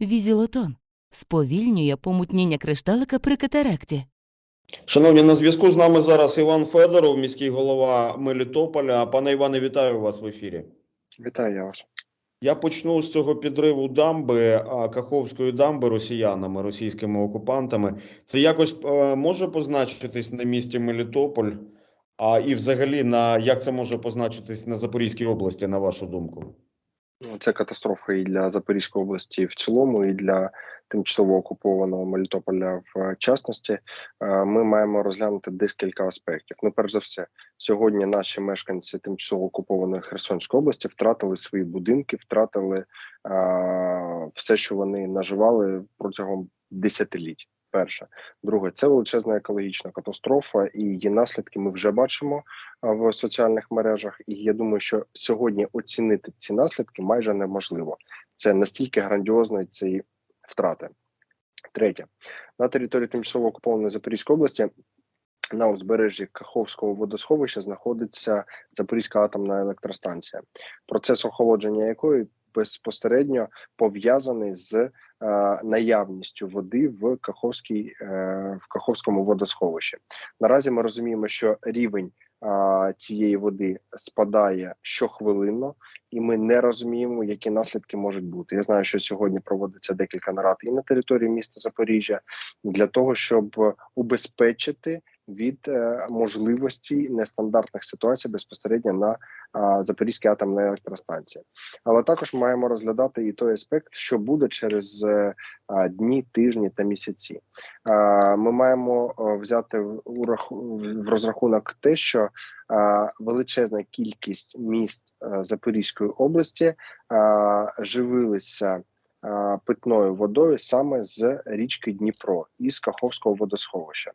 Візілотон сповільнює помутніння кришталика при катаракті. Шановні, на зв'язку з нами зараз Іван Федоров, міський голова Мелітополя. Пане Іване, вітаю вас в ефірі. Вітаю я вас. Я почну з цього підриву дамби, Каховської дамби росіянами, російськими окупантами. Це якось е, може позначитись на місті Мелітополь, а і взагалі на як це може позначитись на Запорізькій області, на вашу думку? Ну, Це катастрофа і для Запорізької області в цілому, і для тимчасово окупованого Мелітополя в частності. Е, Ми маємо розглянути декілька аспектів. Ну, перш за все, сьогодні наші мешканці тимчасово окупованої Херсонської області втратили свої будинки, втратили е, все, що вони наживали протягом десятиліть. Перше, друге, це величезна екологічна катастрофа, і її наслідки ми вже бачимо в соціальних мережах. І я думаю, що сьогодні оцінити ці наслідки майже неможливо. Це настільки грандіозні ці втрати. Третє, на території тимчасово окупованої Запорізької області. На узбережжі Каховського водосховища знаходиться Запорізька атомна електростанція, процес охолодження якої безпосередньо пов'язаний з е, наявністю води в Каховській е, в Каховському водосховищі. Наразі ми розуміємо, що рівень цієї води спадає щохвилинно, і ми не розуміємо, які наслідки можуть бути. Я знаю, що сьогодні проводиться декілька нарад і на території міста Запоріжжя для того, щоб убезпечити від е, можливості нестандартних ситуацій безпосередньо на Запорізькій атомній електростанції. Але також маємо розглядати і той аспект, що буде через е, дні, тижні та місяці. Ми маємо взяти в розрахунок те, що величезна кількість міст е, Запорізької області живилися питною водою саме з річки Дніпро із Каховського водосховища.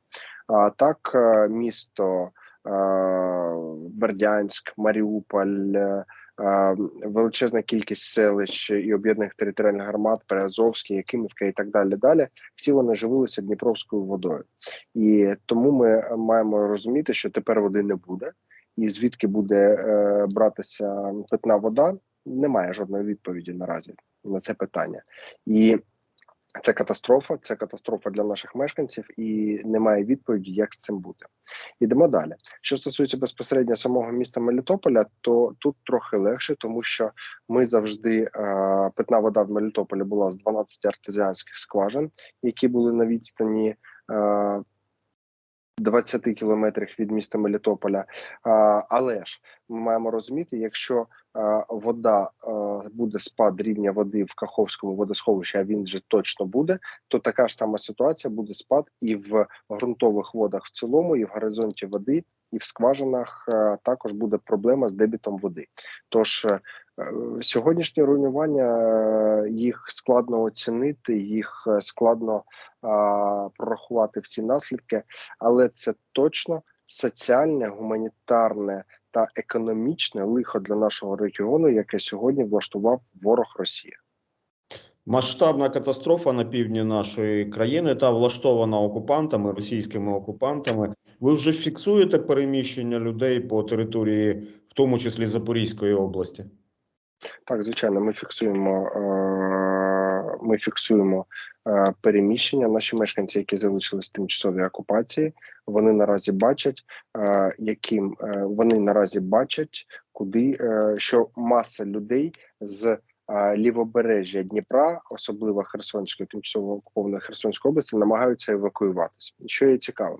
А так, е, місто е, Бердянськ, Маріуполь, е, е, величезна кількість селищ і об'єднаних територіальних громад, Переазовський, Якимівка і так далі. Далі всі вони живилися Дніпровською водою, і тому ми маємо розуміти, що тепер води не буде, і звідки буде е, братися питна вода, немає жодної відповіді наразі на це питання. І це катастрофа, це катастрофа для наших мешканців, і немає відповіді, як з цим бути. Ідемо далі. Що стосується безпосередньо самого міста Мелітополя, то тут трохи легше, тому що ми завжди е, питна вода в Мелітополі була з 12 артезіанських скважин, які були на відстані. Е, 20 кілометрів від міста Мелітополя, але ж ми маємо розуміти, якщо вода буде спад рівня води в Каховському водосховищі, а він вже точно буде, то така ж сама ситуація буде спад і в ґрунтових водах в цілому, і в горизонті води, і в скважинах також буде проблема з дебітом води. Тож сьогоднішнє руйнування е, їх складно оцінити, їх е, складно прорахувати всі наслідки, але це точно соціальне, гуманітарне та економічне лихо для нашого регіону, яке сьогодні влаштував ворог Росія. Масштабна катастрофа на півдні нашої країни та влаштована окупантами, російськими окупантами. Ви вже фіксуєте переміщення людей по території, в тому числі Запорізької області? Так, звичайно, ми фіксуємо. е, Ми фіксуємо е, переміщення. Наші мешканці, які залишились в тимчасовій окупації, вони наразі бачать, е, яким вони наразі бачать, куди що маса людей з лівобережжя Дніпра, особливо Херсонської, тимчасово окупованої Херсонської області, намагаються евакуюватися. Що є цікавим,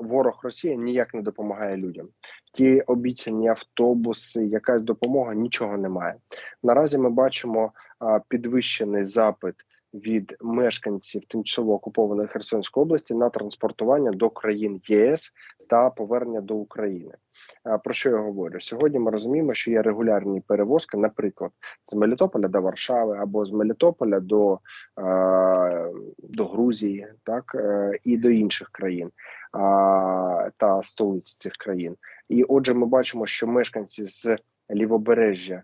ворог Росія ніяк не допомагає людям. Ті обіцяні автобуси, якась допомога, нічого немає. Наразі ми бачимо підвищений запит від мешканців тимчасово окупованої Херсонської області на транспортування до країн ЄС та повернення до України. Про що я говорю? Сьогодні ми розуміємо, що є регулярні перевозки, наприклад, з Мелітополя до Варшави або з Мелітополя до, до Грузії, так е, і до інших країн та столиць цих країн. І отже, ми бачимо, що мешканці з лівобережжя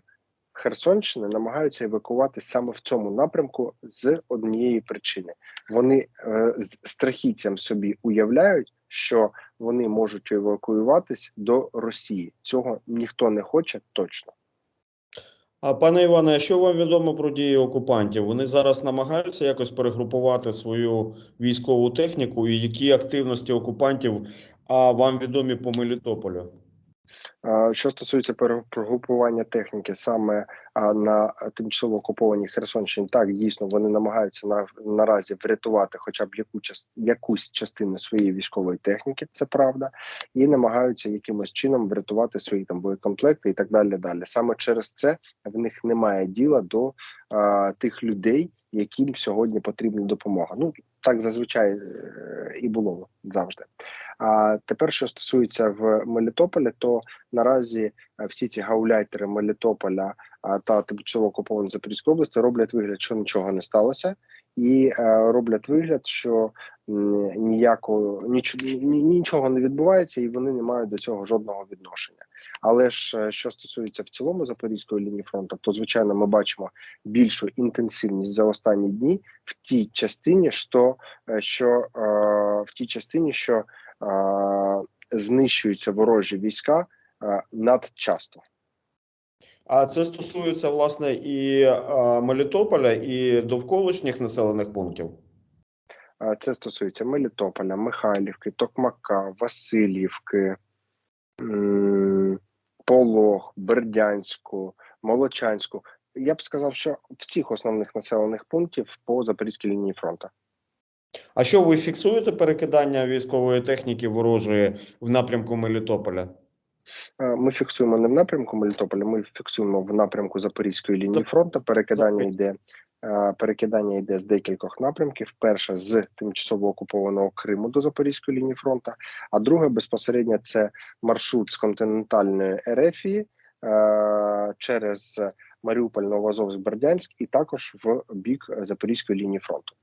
Херсонщини намагаються евакувати саме в цьому напрямку з однієї причини. Вони е, з страхіттям собі уявляють, що вони можуть евакуюватись до Росії. Цього ніхто не хоче точно. А пане Іване, а що вам відомо про дії окупантів? Вони зараз намагаються якось перегрупувати свою військову техніку, і які активності окупантів а, вам відомі по Мелітополю? Що стосується пере- прогрупування техніки саме на тимчасово окупованій Херсонщині, так дійсно вони намагаються на наразі врятувати хоча б яку якусь частину своєї військової техніки, це правда, і намагаються якимось чином врятувати свої там боєкомплекти і так далі. Далі саме через це в них немає діла до а, тих людей, яким сьогодні потрібна допомога. Ну так зазвичай е, і було завжди. А тепер, що стосується в Мелітополі, то наразі е, всі ці гауляйтери Мелітополя та тимчасово окупованої Запорізької області роблять вигляд, що нічого не сталося, і е, роблять вигляд, що ніякого ніч, нічого не відбувається, і вони не мають до цього жодного відношення. Але ж е, що стосується в цілому запорізької лінії фронту, то звичайно ми бачимо більшу інтенсивність за останні дні в тій частині, що, е, що в тій частині, що знищуються ворожі війська е, надчасто. А це стосується власне і а, Мелітополя, і довколишніх населених пунктів. Це стосується Мелітополя, Михайлівки, Токмака, Васильівки, Полог, Бердянську, Молочанську. Я б сказав, що всіх основних населених пунктів по запорізькій лінії фронту. А що ви фіксуєте перекидання військової техніки ворожої в напрямку Мелітополя? Ми фіксуємо не в напрямку Мелітополя, ми фіксуємо в напрямку Запорізької лінії фронту. Перекидання йде перекидання йде з декількох напрямків. Перше з тимчасово окупованого Криму до Запорізької лінії фронту, а друге безпосередньо це маршрут з континентальної Ерефії через Маріуполь, Новоазовськ, Бердянськ і також в бік Запорізької лінії фронту.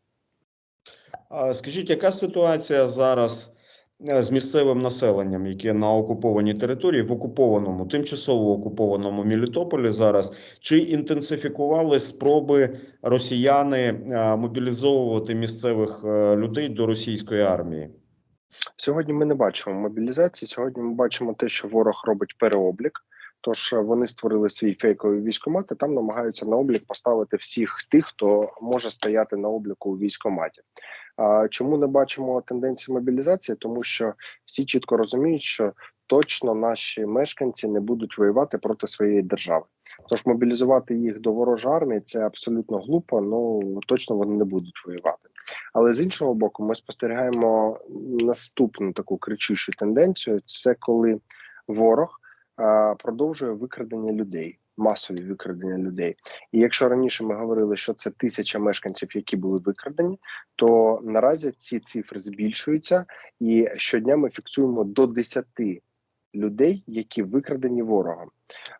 Скажіть, яка ситуація зараз з місцевим населенням, яке на окупованій території, в окупованому, тимчасово окупованому Мелітополі зараз? Чи інтенсифікували спроби росіяни е, мобілізовувати місцевих е, людей до російської армії? Сьогодні ми не бачимо мобілізації. Сьогодні ми бачимо те, що ворог робить переоблік. Тож е, вони створили свій фейковий військомат, і там намагаються на облік поставити всіх тих, хто може стояти на обліку у військоматі. Чому не бачимо тенденції мобілізації? Тому що всі чітко розуміють, що точно наші мешканці не будуть воювати проти своєї держави. Тож мобілізувати їх до ворожої армії це абсолютно глупо. Ну точно вони не будуть воювати. Але з іншого боку, ми спостерігаємо наступну таку кричущу тенденцію: це коли ворог продовжує викрадення людей, масові викрадення людей. І якщо раніше ми говорили, що це тисяча мешканців, які були викрадені, то наразі ці цифри збільшуються, і щодня ми фіксуємо до 10 людей, які викрадені ворогом.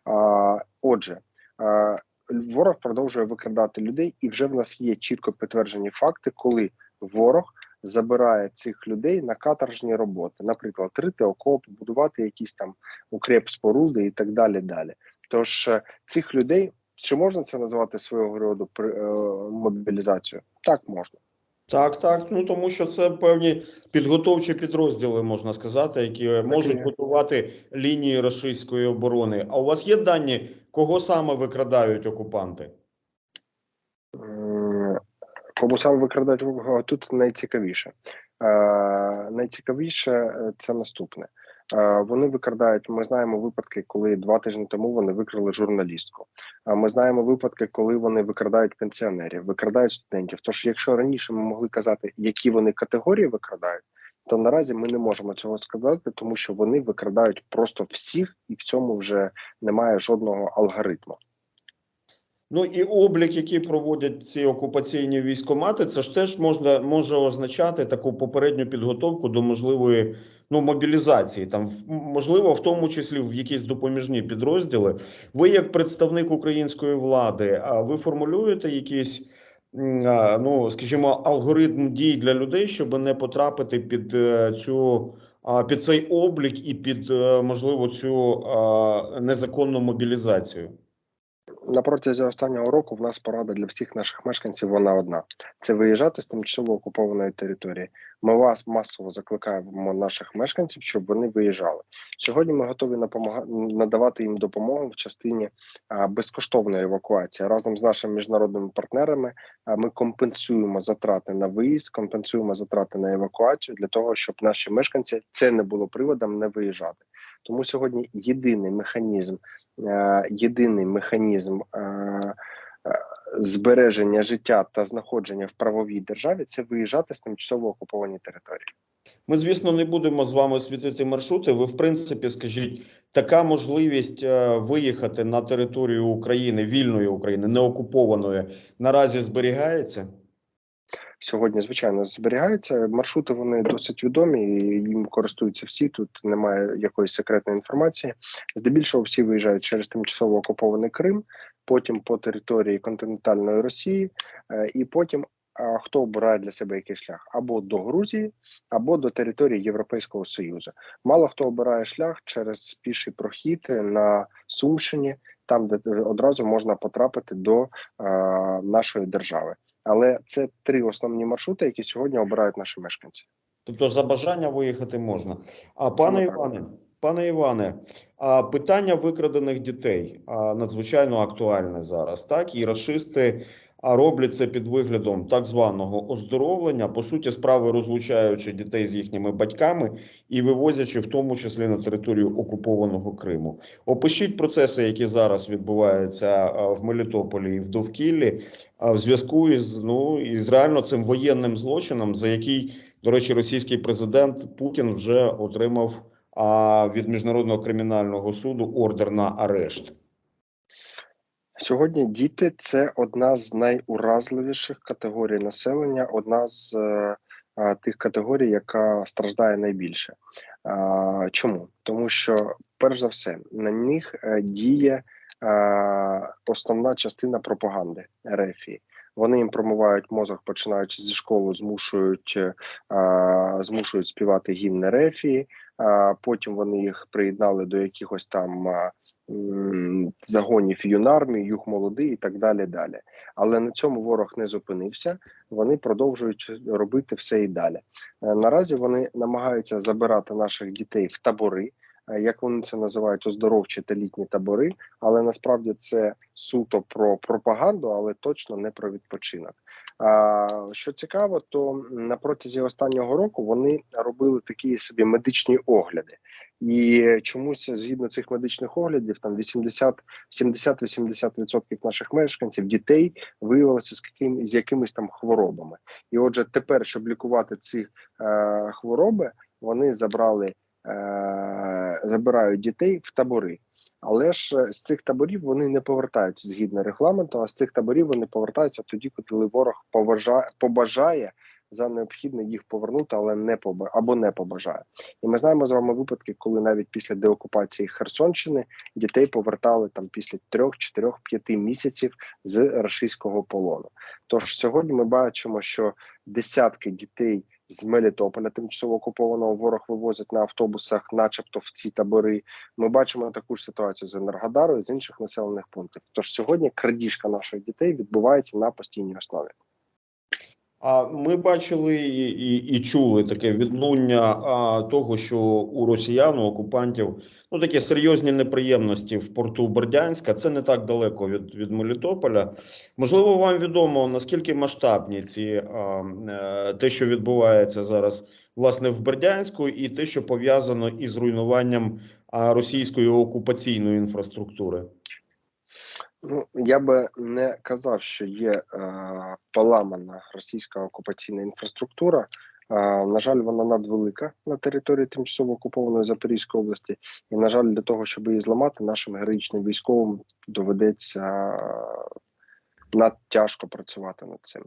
А, отже, а, ворог продовжує викрадати людей, і вже в нас є чітко підтверджені факти, коли ворог забирає цих людей на каторжні роботи, наприклад, рити окопи, будувати якісь там укреп споруди і так далі. Далі, тож е, цих людей чи можна це назвати свого роду е, мобілізацією? Так можна. Так, так. Ну тому що це певні підготовчі підрозділи, можна сказати, які можуть є. готувати лінії російської оборони. А у вас є дані, кого саме викрадають окупанти? Кому саме викрадають тут найцікавіше. Е, найцікавіше е, це наступне. Вони викрадають. Ми знаємо випадки, коли два тижні тому вони викрали журналістку. Ми знаємо випадки, коли вони викрадають пенсіонерів, викрадають студентів. Тож, якщо раніше ми могли казати, які вони категорії викрадають, то наразі ми не можемо цього сказати, тому що вони викрадають просто всіх, і в цьому вже немає жодного алгоритму. Ну і облік, який проводять ці окупаційні військомати, це ж теж можна може означати таку попередню підготовку до можливої ну мобілізації. Там можливо, в тому числі в якісь допоміжні підрозділи. Ви, як представник української влади, а ви формулюєте якісь. Ну, скажімо, алгоритм дій для людей, щоб не потрапити під е, цю під цей облік і під е, можливо цю незаконну мобілізацію. На протязі останнього року в нас порада для всіх наших мешканців вона одна: це виїжджати з тимчасово окупованої території. Ми вас масово закликаємо наших мешканців, щоб вони виїжджали. Сьогодні ми готові надавати їм допомогу в частині безкоштовної евакуації разом з нашими міжнародними партнерами. Ми компенсуємо затрати на виїзд, компенсуємо затрати на евакуацію для того, щоб наші мешканці це не було приводом не виїжджати. Тому сьогодні єдиний механізм єдиний механізм е, е, збереження життя та знаходження в правовій державі це виїжджати з тимчасово окуповані території. Ми, звісно, не будемо з вами світити маршрути. Ви, в принципі, скажіть, така можливість е, виїхати на територію України, вільної України, неокупованої, наразі зберігається? Сьогодні, звичайно, зберігаються маршрути. Вони досить відомі, і їм користуються всі. Тут немає якоїсь секретної інформації. Здебільшого всі виїжджають через тимчасово окупований Крим, потім по території континентальної Росії, е, і потім. Хто обирає для себе який шлях або до Грузії, або до території Європейського Союзу. Мало хто обирає шлях через піший прохід на Сумщині, там де одразу можна потрапити до е, нашої держави. Але це три основні маршрути, які сьогодні обирають наші мешканці. Тобто за бажання виїхати можна. А пане Іване, пане Іване, а питання викрадених дітей а, надзвичайно актуальне зараз. Так і расисти а, роблять це під виглядом так званого оздоровлення, по суті, справи розлучаючи дітей з їхніми батьками і вивозячи в тому числі на територію окупованого Криму. Опишіть процеси, які зараз відбуваються в Мелітополі і в довкіллі, а, в зв'язку із ну із реально цим воєнним злочином, за який до речі, російський президент Путін вже отримав а, від міжнародного кримінального суду ордер на арешт. Сьогодні діти це одна з найуразливіших категорій населення, одна з е, е, тих категорій, яка страждає найбільше. Чому? Тому що, перш за все, на них е, діє основна частина пропаганди РФІ. Вони їм промивають мозок, починаючи зі школи, змушують, змушують співати гімн РФІ, е, потім вони їх приєднали до якихось там. Загонів юнармії, юг молодий і так далі. далі. Але на цьому ворог не зупинився. Вони продовжують робити все і далі. Е, Наразі вони намагаються забирати наших дітей в табори. е, Як вони це називають оздоровчі та літні табори, але насправді це суто про пропаганду, але точно не про відпочинок. А що цікаво, то на протязі останнього року вони робили такі собі медичні огляди, і чомусь згідно цих медичних оглядів, там 80 70-80% наших мешканців дітей виявилося з яким з якимись там хворобами. І отже, тепер, щоб лікувати ці е, хвороби, вони забрали е, забирають дітей в табори. Але ж е, з цих таборів вони не повертаються згідно регламенту, а з цих таборів вони повертаються тоді, коли ворог поважає, побажає за необхідне їх повернути, але не поба або не побажає. І ми знаємо з вами випадки, коли навіть після деокупації Херсонщини дітей повертали там після трьох, чотирьох, п'яти місяців з рашистського полону. Тож сьогодні ми бачимо, що десятки дітей з Мелітополя, тимчасово окупованого ворог вивозять на автобусах, начебто в ці табори. Ми бачимо таку ж ситуацію з Енергодару і з інших населених пунктів. Тож сьогодні крадіжка наших дітей відбувається на постійній основі. А ми бачили і, і, і чули таке відлуння того, що у росіян, у окупантів, ну такі серйозні неприємності в порту Бердянська. Це не так далеко від, від Мелітополя. Можливо, вам відомо наскільки масштабні ці а, е, те, що відбувається зараз власне в Бердянську, і те, що пов'язано із руйнуванням а, російської окупаційної інфраструктури. Ну я би не казав, що є е, поламана російська окупаційна інфраструктура. Е, на жаль, вона надвелика на території тимчасово окупованої Запорізької області, і на жаль, для того, щоб її зламати, нашим героїчним військовим доведеться е, надтяжко працювати над цим.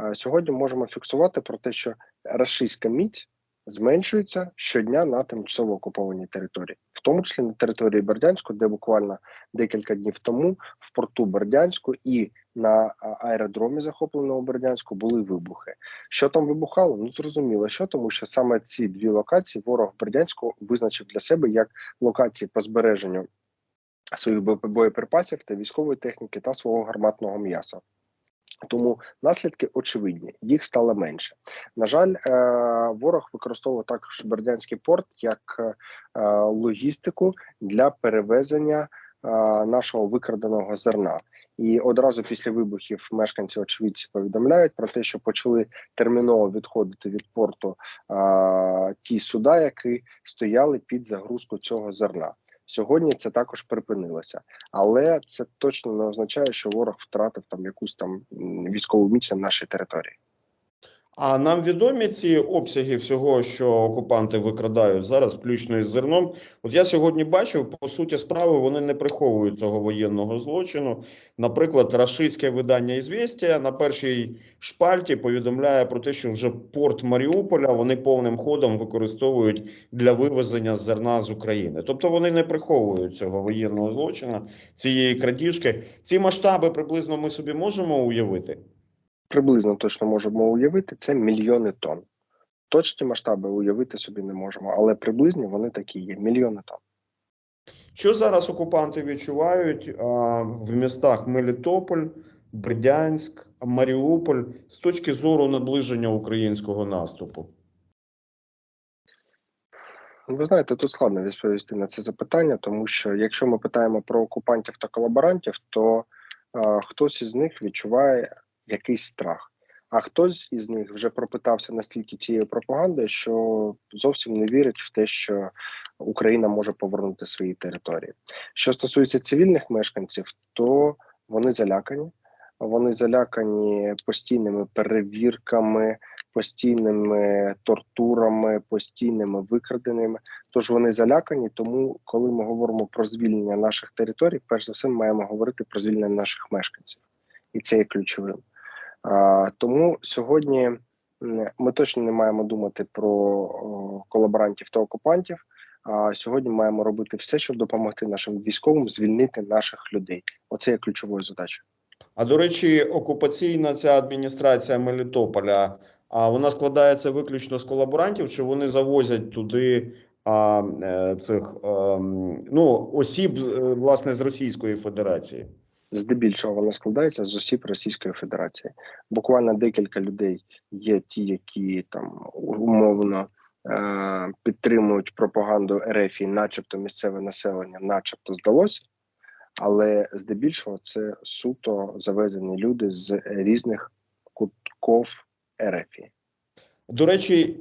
Е, сьогодні можемо фіксувати про те, що рашистська міць зменшується щодня на тимчасово окупованій території, в тому числі на території Бердянську, де буквально декілька днів тому в порту Бердянську і на аеродромі захопленого Бердянську були вибухи. Що там вибухало? Ну зрозуміло, що тому, що саме ці дві локації ворог Бердянську визначив для себе як локації по збереженню своїх боєприпасів та військової техніки та свого гарматного м'яса. Тому наслідки очевидні, їх стало менше. На жаль, е, ворог використовував також Бердянський порт як е, логістику для перевезення е, нашого викраденого зерна. І одразу після вибухів мешканці очевидці повідомляють про те, що почали терміново відходити від порту е, ті суда, які стояли під загрузку цього зерна. Сьогодні це також припинилося, але це точно не означає, що ворог втратив там якусь там військову міць на нашій території. А нам відомі ці обсяги всього, що окупанти викрадають зараз, включно із зерном. От я сьогодні бачив, по суті справи вони не приховують цього воєнного злочину. Наприклад, рашистське видання «Ізвєстія» на першій шпальті повідомляє про те, що вже порт Маріуполя вони повним ходом використовують для вивезення зерна з України. Тобто вони не приховують цього воєнного злочину, цієї крадіжки. Ці масштаби приблизно ми собі можемо уявити. Приблизно точно можемо уявити це мільйони тонн. Точні масштаби уявити собі не можемо, але приблизні вони такі є мільйони тонн. Що зараз окупанти відчувають а, в містах Мелітополь, Бердянськ, Маріуполь з точки зору наближення українського наступу? Ви знаєте, тут складно відповісти на це запитання, тому що якщо ми питаємо про окупантів та колаборантів, то е, хтось із них відчуває якийсь страх, а хтось із них вже пропитався настільки цією пропагандою, що зовсім не вірить в те, що Україна може повернути свої території. Що стосується цивільних мешканців, то вони залякані. Вони залякані постійними перевірками, постійними тортурами, постійними викраденнями. Тож вони залякані. Тому, коли ми говоримо про звільнення наших територій, перш за все, ми маємо говорити про звільнення наших мешканців, і це є ключовим. А, тому сьогодні ми точно не маємо думати про колаборантів та окупантів. А сьогодні маємо робити все, щоб допомогти нашим військовим звільнити наших людей. Оце є ключовою задачею. А до речі, окупаційна ця адміністрація Мелітополя, а вона складається виключно з колаборантів, чи вони завозять туди а, е, цих ем, ну, осіб е, власне з Російської Федерації? Здебільшого вона складається з осіб Російської Федерації. Буквально декілька людей є ті, які там умовно е- підтримують пропаганду РФ, і начебто місцеве населення, начебто здалося, але здебільшого це суто завезені люди з різних кутків РФ. До речі,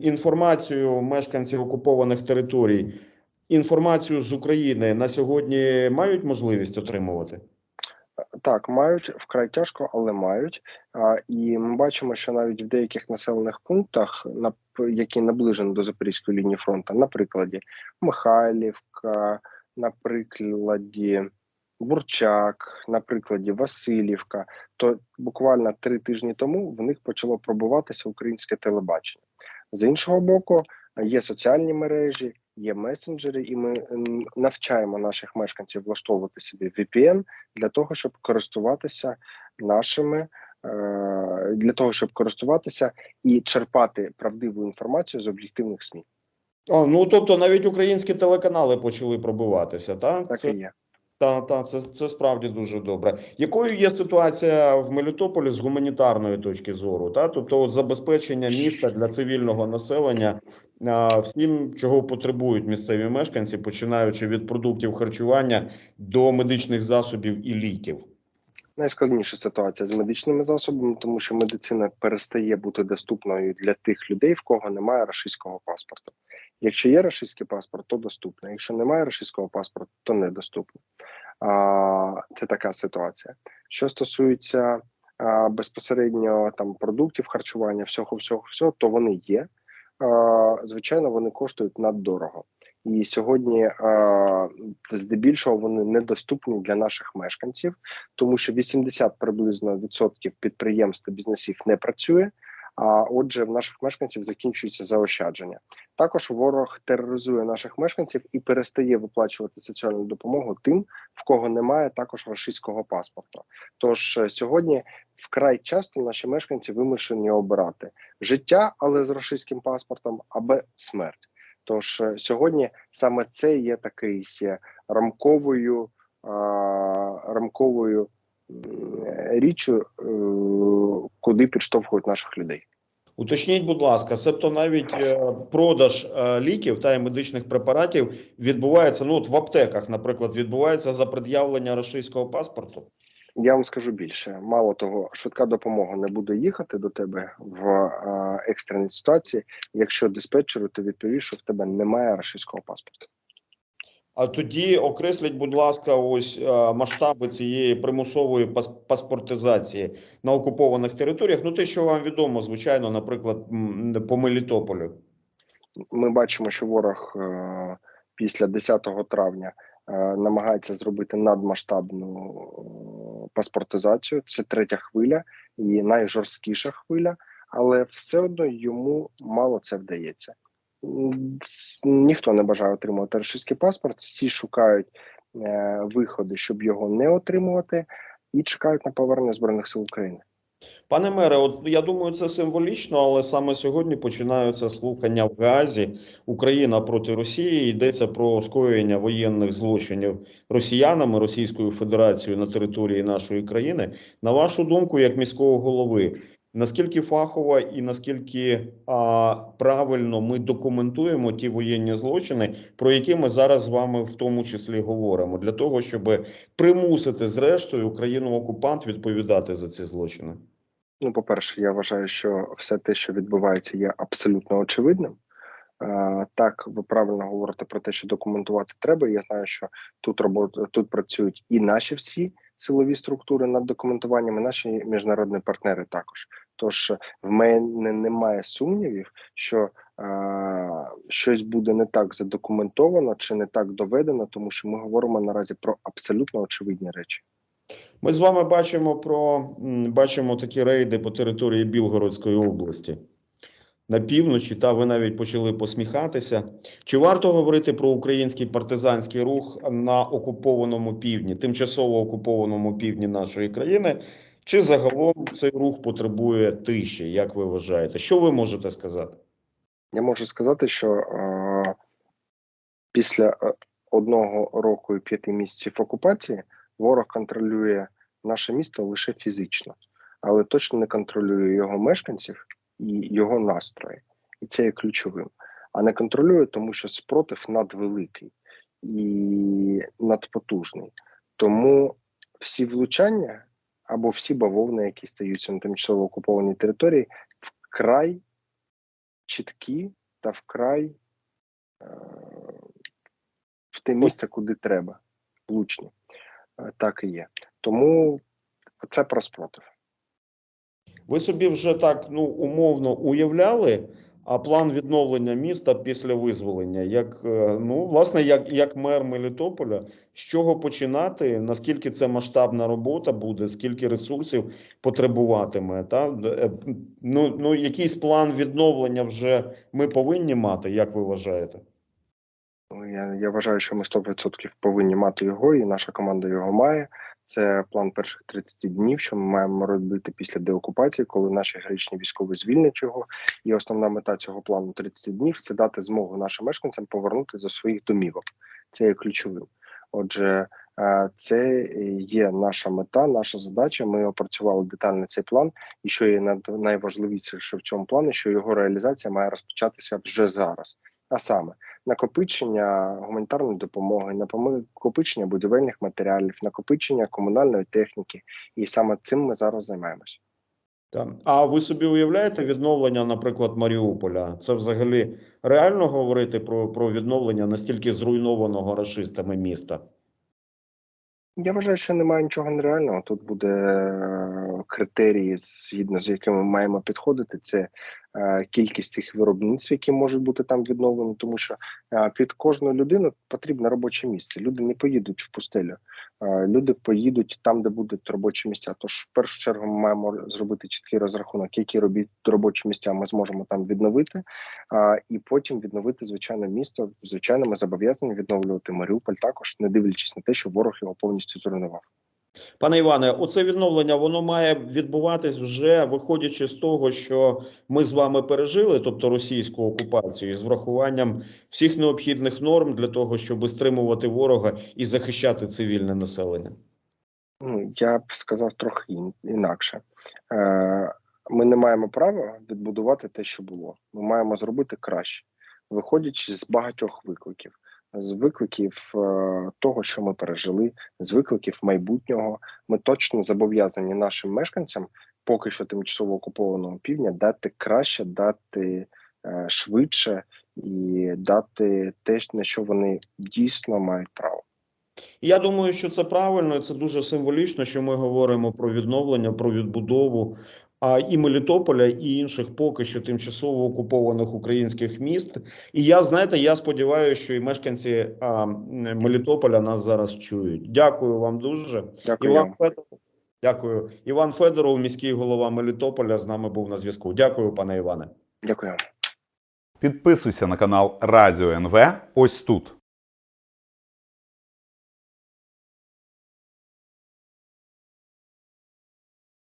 інформацію мешканців окупованих територій, інформацію з України на сьогодні мають можливість отримувати? Так, мають вкрай тяжко, але мають. А, і ми бачимо, що навіть в деяких населених пунктах, на які наближені до Запорізької лінії фронту, на прикладі Михайлівка, на прикладі Бурчак, на прикладі Васильівка, то буквально три тижні тому в них почало пробуватися українське телебачення. З іншого боку, є соціальні мережі, є месенджери, і ми навчаємо наших мешканців влаштовувати собі VPN для того, щоб користуватися нашими. е, Для того щоб користуватися і черпати правдиву інформацію з об'єктивних СМІ, О, ну тобто навіть українські телеканали почали пробиватися, так? так Це- і є. Так, так, це, це справді дуже добре. Якою є ситуація в Мелітополі з гуманітарної точки зору? Та? Тобто, от забезпечення міста для цивільного населення всім, чого потребують місцеві мешканці, починаючи від продуктів харчування до медичних засобів і ліків. Найскладніша ситуація з медичними засобами, тому що медицина перестає бути доступною для тих людей, в кого немає рашистського паспорту. Якщо є рашистський паспорт, то доступно. Якщо немає рашистського паспорту, то недоступно. Це така ситуація. Що стосується безпосередньо там продуктів харчування, всього, всього, всього, то вони є. Звичайно, вони коштують наддорого. І сьогодні здебільшого вони недоступні для наших мешканців тому що 80 приблизно відсотків підприємств та бізнесів не працює. А отже, в наших мешканців закінчується заощадження. Також ворог тероризує наших мешканців і перестає виплачувати соціальну допомогу тим, в кого немає також російського паспорту. Тож е, сьогодні вкрай часто наші мешканці вимушені обирати життя, але з російським паспортом, або смерть. Тож е, сьогодні саме це є такий е, рамковою рамковою річчю, е, куди підштовхують наших людей. Уточніть, будь ласка, себто навіть е, продаж е, ліків та медичних препаратів відбувається ну от в аптеках, наприклад, відбувається за пред'явлення російського паспорту. Я вам скажу більше. Мало того, швидка допомога не буде їхати до тебе в екстреній ситуації, якщо диспетчеру ти відповіш, що в тебе немає російського паспорту. А тоді окресліть, будь ласка, ось е, масштаби цієї примусової пас- паспортизації на окупованих територіях. Ну, те, що вам відомо, звичайно, наприклад, по Мелітополю. Ми бачимо, що ворог е, після 10 травня е, намагається зробити надмасштабну паспортизацію. Це третя хвиля і найжорсткіша хвиля, але все одно йому мало це вдається. Ніхто не бажає отримувати російський паспорт, всі шукають е, виходи, щоб його не отримувати, і чекають на повернення збройних сил України. Пане мере, от я думаю, це символічно, але саме сьогодні починаються слухання в Газі. Україна проти Росії йдеться про скоєння воєнних злочинів росіянами Російською Федерацією на території нашої країни. На вашу думку, як міського голови, наскільки фахово і наскільки а, правильно ми документуємо ті воєнні злочини, про які ми зараз з вами в тому числі говоримо, для того, щоб примусити зрештою країну окупант відповідати за ці злочини? Ну, по-перше, я вважаю, що все те, що відбувається, є абсолютно очевидним. Е, Так, ви правильно говорите про те, що документувати треба. Я знаю, що тут робот, тут працюють і наші всі силові структури над документуванням, і наші міжнародні партнери також. Тож в мене немає сумнівів, що е, щось буде не так задокументовано чи не так доведено, тому що ми говоримо наразі про абсолютно очевидні речі. Ми з вами бачимо про бачимо такі рейди по території Білгородської області на півночі. Та ви навіть почали посміхатися. Чи варто говорити про український партизанський рух на окупованому півдні, тимчасово окупованому півдні нашої країни? Чи загалом цей рух потребує тиші? Як ви вважаєте? Що ви можете сказати? Я можу сказати, що е, після е, одного року і п'яти місяців окупації ворог контролює наше місто лише фізично, але точно не контролює його мешканців і його настрої. І це є ключовим. А не контролює, тому що спротив надвеликий і надпотужний. Тому всі влучання або всі бавовни, які стаються на тимчасово окупованій території, вкрай чіткі та вкрай е, в те місце, куди треба, влучні. Е, Так і є. Тому це про спротив. Ви собі вже так ну умовно уявляли, а план відновлення міста після визволення, як е, ну власне, як, як мер Мелітополя, з чого починати? Наскільки це масштабна робота буде, скільки ресурсів потребуватиме? Та Е, ну, ну якийсь план відновлення вже ми повинні мати, як ви вважаєте? Ну, Я, я вважаю, що ми 100% повинні мати його, і наша команда його має. Це план перших 30 днів, що ми маємо робити після деокупації, коли наші героїчні військові звільнять його. І основна мета цього плану 30 днів це дати змогу нашим мешканцям повернути до своїх домівок. Це є ключовим. Отже, е, це є наша мета, наша задача. Ми опрацювали детально цей план, і що є найважливіше в цьому плані, що його реалізація має розпочатися вже зараз. А саме накопичення гуманітарної допомоги, накопичення будівельних матеріалів, накопичення комунальної техніки, і саме цим ми зараз займаємося. Так. А ви собі уявляєте відновлення, наприклад, Маріуполя? Це взагалі реально говорити про, про відновлення настільки зруйнованого рашистами міста? Я вважаю, що немає нічого нереального. Тут буде е, критерії, згідно з якими ми маємо підходити. Це кількість тих виробництв, які можуть бути там відновлені, тому що е, під кожну людину потрібне робоче місце. Люди не поїдуть в пустелю. Е, люди поїдуть там, де будуть робочі місця. Тож в першу чергу ми маємо зробити чіткий розрахунок, які робіт робочі місця ми зможемо там відновити, і потім відновити звичайно місто. Звичайно, ми зобов'язані відновлювати Маріуполь також, не дивлячись на те, що ворог його повністю зруйнував. Пане Іване, оце відновлення воно має відбуватись вже виходячи з того, що ми з вами пережили, тобто російську окупацію, з врахуванням всіх необхідних норм для того, щоб стримувати ворога і захищати цивільне населення. Ну, я б сказав трохи інакше. Е, Ми не маємо права відбудувати те, що було. Ми маємо зробити краще, виходячи з багатьох викликів, з викликів е, того, що ми пережили, з викликів майбутнього. Ми точно зобов'язані нашим мешканцям, поки що тимчасово окупованого півдня, дати краще, дати е, швидше і дати те, на що вони дійсно мають право. Я думаю, що це правильно, і це дуже символічно, що ми говоримо про відновлення, про відбудову а, і Мелітополя, і інших поки що тимчасово окупованих українських міст. І я знаєте, я сподіваюся, що і мешканці а, Мелітополя нас зараз чують. Дякую вам дуже. Дякую. Іван. Федоров. Дякую. Іван Федоров, міський голова Мелітополя, з нами був на зв'язку. Дякую, пане Іване. Дякую. Підписуйся на канал Радіо НВ ось тут.